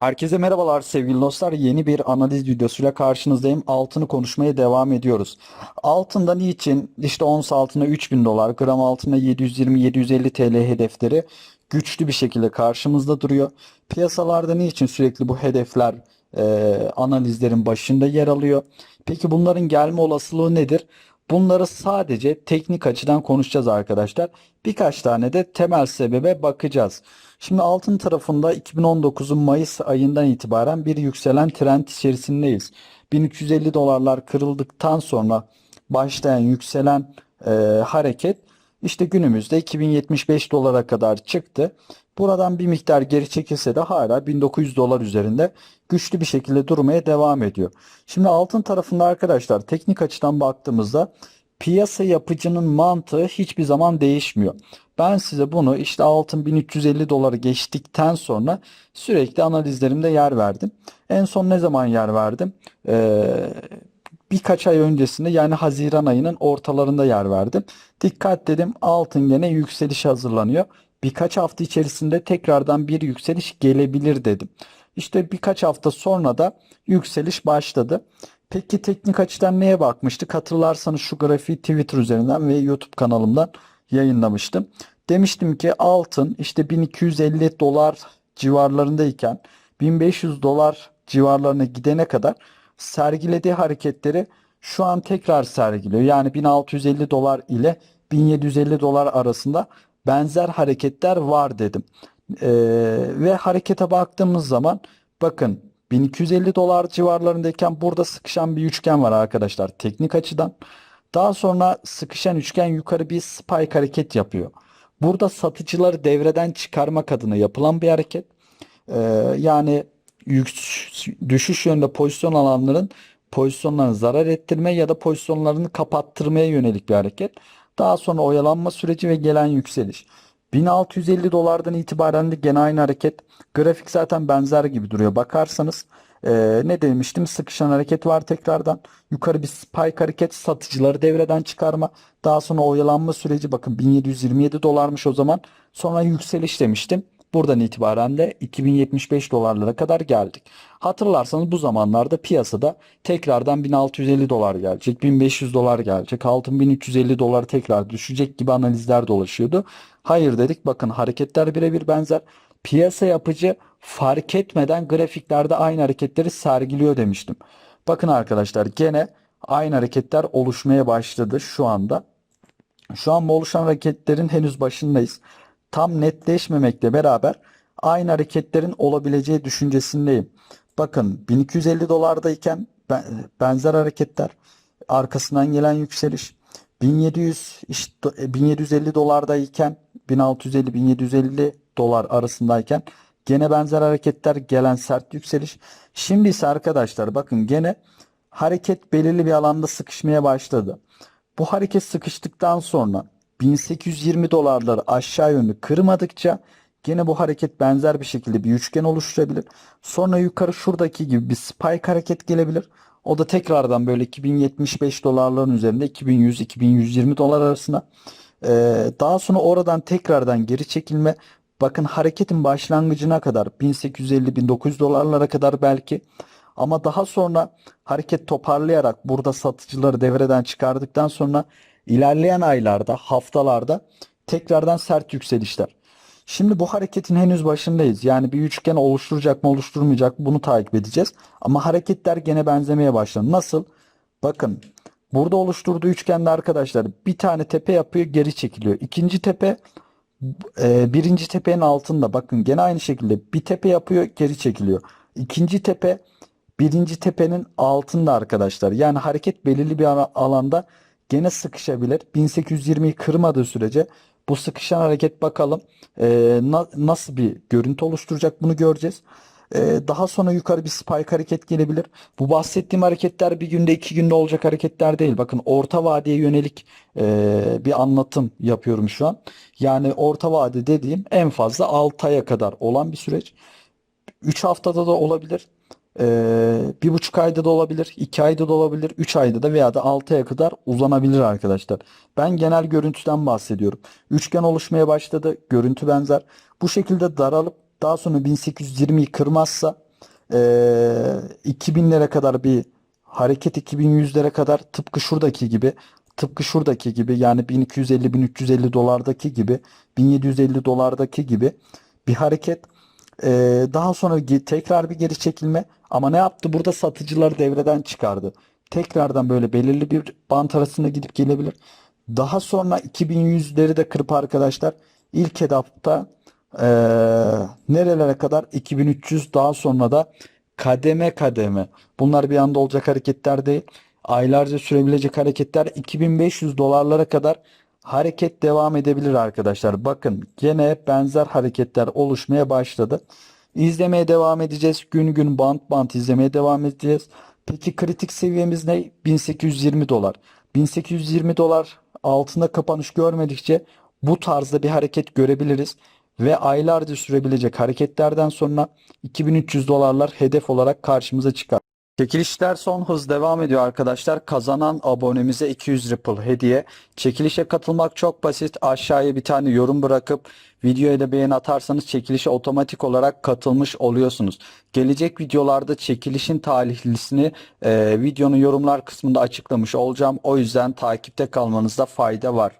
Herkese merhabalar sevgili dostlar. Yeni bir analiz videosuyla karşınızdayım. Altını konuşmaya devam ediyoruz. Altında niçin işte ons altına 3000 dolar, gram altına 720-750 TL hedefleri güçlü bir şekilde karşımızda duruyor. Piyasalarda niçin sürekli bu hedefler e, analizlerin başında yer alıyor? Peki bunların gelme olasılığı nedir? Bunları sadece teknik açıdan konuşacağız arkadaşlar. Birkaç tane de temel sebebe bakacağız. Şimdi altın tarafında 2019'un Mayıs ayından itibaren bir yükselen trend içerisindeyiz. 1350 dolarlar kırıldıktan sonra başlayan yükselen e, hareket işte günümüzde 2075 dolara kadar çıktı. Buradan bir miktar geri çekilse de hala 1900 dolar üzerinde güçlü bir şekilde durmaya devam ediyor. Şimdi altın tarafında arkadaşlar teknik açıdan baktığımızda piyasa yapıcının mantığı hiçbir zaman değişmiyor. Ben size bunu işte altın 1350 doları geçtikten sonra sürekli analizlerimde yer verdim. En son ne zaman yer verdim? Ee, birkaç ay öncesinde yani Haziran ayının ortalarında yer verdim. Dikkat dedim altın gene yükseliş hazırlanıyor. Birkaç hafta içerisinde tekrardan bir yükseliş gelebilir dedim. İşte birkaç hafta sonra da yükseliş başladı. Peki teknik açıdan neye bakmıştık? Hatırlarsanız şu grafiği Twitter üzerinden ve YouTube kanalımdan yayınlamıştım. Demiştim ki altın işte 1250 dolar civarlarındayken 1500 dolar civarlarına gidene kadar sergilediği hareketleri şu an tekrar sergiliyor. Yani 1650 dolar ile 1750 dolar arasında benzer hareketler var dedim. Ee, ve harekete baktığımız zaman bakın 1250 dolar civarlarındayken burada sıkışan bir üçgen var arkadaşlar teknik açıdan. Daha sonra sıkışan üçgen yukarı bir spike hareket yapıyor. Burada satıcıları devreden çıkarmak adına yapılan bir hareket. Ee, yani düşüş yönünde pozisyon alanların pozisyonlarını zarar ettirme ya da pozisyonlarını kapattırmaya yönelik bir hareket. Daha sonra oyalanma süreci ve gelen yükseliş. 1650 dolardan itibaren de gene aynı hareket. Grafik zaten benzer gibi duruyor. Bakarsanız e, ne demiştim? Sıkışan hareket var tekrardan. Yukarı bir spike hareket satıcıları devreden çıkarma. Daha sonra oyalanma süreci bakın 1727 dolarmış o zaman. Sonra yükseliş demiştim. Buradan itibaren de 2075 dolarlara kadar geldik. Hatırlarsanız bu zamanlarda piyasada tekrardan 1650 dolar gelecek, 1500 dolar gelecek, altın 1350 dolar tekrar düşecek gibi analizler dolaşıyordu. Hayır dedik bakın hareketler birebir benzer. Piyasa yapıcı fark etmeden grafiklerde aynı hareketleri sergiliyor demiştim. Bakın arkadaşlar gene aynı hareketler oluşmaya başladı şu anda. Şu an bu oluşan hareketlerin henüz başındayız. Tam netleşmemekle beraber aynı hareketlerin olabileceği düşüncesindeyim. Bakın 1250 dolardayken benzer hareketler arkasından gelen yükseliş 1700 işte 1750 dolardayken 1650-1750 dolar arasındayken gene benzer hareketler gelen sert yükseliş. Şimdi ise arkadaşlar bakın gene hareket belirli bir alanda sıkışmaya başladı. Bu hareket sıkıştıktan sonra 1820 dolarları aşağı yönlü kırmadıkça gene bu hareket benzer bir şekilde bir üçgen oluşturabilir. Sonra yukarı şuradaki gibi bir spike hareket gelebilir. O da tekrardan böyle 2075 dolarların üzerinde 2100-2120 dolar arasında. Ee, daha sonra oradan tekrardan geri çekilme. Bakın hareketin başlangıcına kadar 1850-1900 dolarlara kadar belki. Ama daha sonra hareket toparlayarak burada satıcıları devreden çıkardıktan sonra ilerleyen aylarda, haftalarda tekrardan sert yükselişler. Şimdi bu hareketin henüz başındayız. Yani bir üçgen oluşturacak mı oluşturmayacak mı bunu takip edeceğiz. Ama hareketler gene benzemeye başladı. Nasıl? Bakın burada oluşturduğu üçgende arkadaşlar bir tane tepe yapıyor geri çekiliyor. İkinci tepe e, birinci tepenin altında bakın gene aynı şekilde bir tepe yapıyor geri çekiliyor. İkinci tepe birinci tepenin altında arkadaşlar. Yani hareket belirli bir alanda gene sıkışabilir. 1820'yi kırmadığı sürece bu sıkışan hareket bakalım e, na, nasıl bir görüntü oluşturacak bunu göreceğiz. E, daha sonra yukarı bir spike hareket gelebilir. Bu bahsettiğim hareketler bir günde iki günde olacak hareketler değil. Bakın orta vadeye yönelik e, bir anlatım yapıyorum şu an. Yani orta vade dediğim en fazla 6 aya kadar olan bir süreç. 3 haftada da olabilir. Ee, bir buçuk ayda da olabilir, iki ayda da olabilir, üç ayda da veya da altı aya kadar uzanabilir arkadaşlar. Ben genel görüntüden bahsediyorum. Üçgen oluşmaya başladı, görüntü benzer. Bu şekilde daralıp daha sonra 1820'yi kırmazsa Ee, 2000'lere kadar bir hareket 2100'lere kadar tıpkı şuradaki gibi tıpkı şuradaki gibi yani 1250-1350 dolardaki gibi 1750 dolardaki gibi bir hareket Ee, daha sonra tekrar bir geri çekilme. Ama ne yaptı? Burada satıcıları devreden çıkardı. Tekrardan böyle belirli bir bant arasında gidip gelebilir. Daha sonra 2100'leri de kırıp arkadaşlar ilk etapta eee, nerelere kadar? 2300 daha sonra da kademe kademe. Bunlar bir anda olacak hareketler değil. Aylarca sürebilecek hareketler. 2500 dolarlara kadar hareket devam edebilir arkadaşlar. Bakın gene benzer hareketler oluşmaya başladı. İzlemeye devam edeceğiz. Gün gün bant bant izlemeye devam edeceğiz. Peki kritik seviyemiz ne? 1820 dolar. 1820 dolar altında kapanış görmedikçe bu tarzda bir hareket görebiliriz ve aylarca sürebilecek hareketlerden sonra 2300 dolarlar hedef olarak karşımıza çıkar. Çekilişler son hız devam ediyor arkadaşlar. Kazanan abonemize 200 Ripple hediye. Çekilişe katılmak çok basit. Aşağıya bir tane yorum bırakıp videoya da beğeni atarsanız çekilişe otomatik olarak katılmış oluyorsunuz. Gelecek videolarda çekilişin tarihlisini e, videonun yorumlar kısmında açıklamış olacağım. O yüzden takipte kalmanızda fayda var.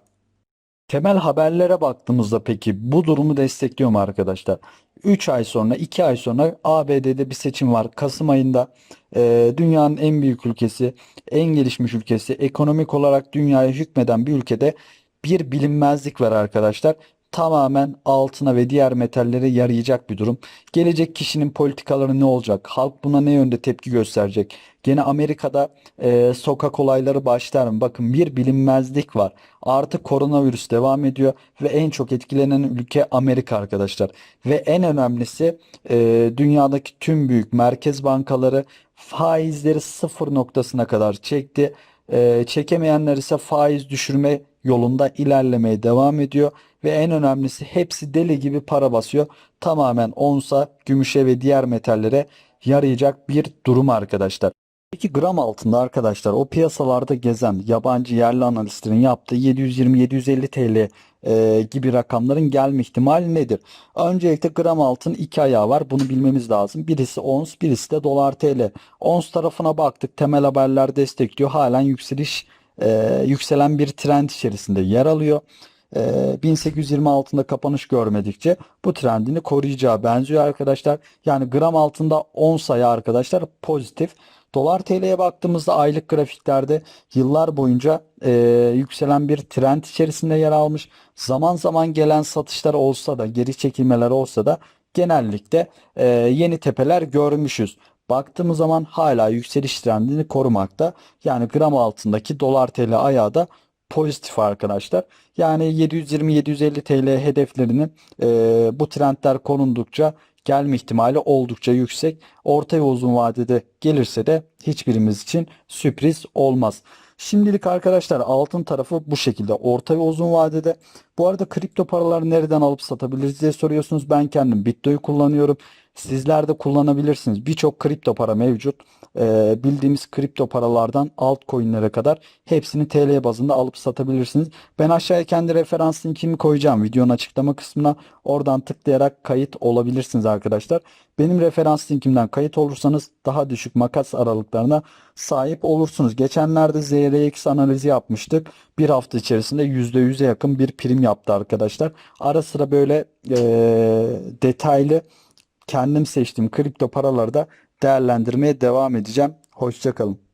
Temel haberlere baktığımızda peki bu durumu destekliyor mu arkadaşlar? 3 ay sonra 2 ay sonra ABD'de bir seçim var. Kasım ayında e, dünyanın en büyük ülkesi, en gelişmiş ülkesi, ekonomik olarak dünyaya hükmeden bir ülkede bir bilinmezlik var arkadaşlar. Tamamen altına ve diğer metallere yarayacak bir durum. Gelecek kişinin politikaları ne olacak? Halk buna ne yönde tepki gösterecek? Gene Amerika'da e, sokak olayları başlar mı? Bakın bir bilinmezlik var. Artık koronavirüs devam ediyor ve en çok etkilenen ülke Amerika arkadaşlar. Ve en önemlisi e, dünyadaki tüm büyük merkez bankaları faizleri sıfır noktasına kadar çekti. E, çekemeyenler ise faiz düşürme yolunda ilerlemeye devam ediyor ve en önemlisi hepsi deli gibi para basıyor. Tamamen onsa, gümüşe ve diğer metallere yarayacak bir durum arkadaşlar. Peki gram altında arkadaşlar o piyasalarda gezen yabancı yerli analistlerin yaptığı 720-750 TL e, gibi rakamların gelme ihtimali nedir? Öncelikle gram altın iki ayağı var. Bunu bilmemiz lazım. Birisi ons, birisi de dolar TL. Ons tarafına baktık. Temel haberler destekliyor. Halen yükseliş e, yükselen bir trend içerisinde yer alıyor. E, 1820 altında kapanış görmedikçe bu trendini koruyacağı benziyor arkadaşlar. Yani gram altında 10 sayı arkadaşlar pozitif. Dolar TL'ye baktığımızda aylık grafiklerde yıllar boyunca e, yükselen bir trend içerisinde yer almış. Zaman zaman gelen satışlar olsa da geri çekilmeler olsa da genellikle e, yeni tepeler görmüşüz. Baktığımız zaman hala yükseliş trendini korumakta. Yani gram altındaki dolar TL ayağı da pozitif arkadaşlar. Yani 720-750 TL hedeflerinin e, bu trendler konundukça gelme ihtimali oldukça yüksek. Orta ve uzun vadede gelirse de hiçbirimiz için sürpriz olmaz. Şimdilik arkadaşlar altın tarafı bu şekilde. Orta ve uzun vadede. Bu arada kripto paraları nereden alıp satabiliriz diye soruyorsunuz. Ben kendim Bitcoin kullanıyorum. Sizler de kullanabilirsiniz. Birçok kripto para mevcut. Ee, bildiğimiz kripto paralardan altcoin'lere kadar hepsini TL bazında alıp satabilirsiniz. Ben aşağıya kendi referans linkimi koyacağım videonun açıklama kısmına. Oradan tıklayarak kayıt olabilirsiniz arkadaşlar. Benim referans linkimden kayıt olursanız daha düşük makas aralıklarına sahip olursunuz. Geçenlerde ZRX analizi yapmıştık. Bir hafta içerisinde %100'e yakın bir prim yaptı arkadaşlar. Ara sıra böyle eee, detaylı kendim seçtiğim kripto paraları da değerlendirmeye devam edeceğim. Hoşçakalın.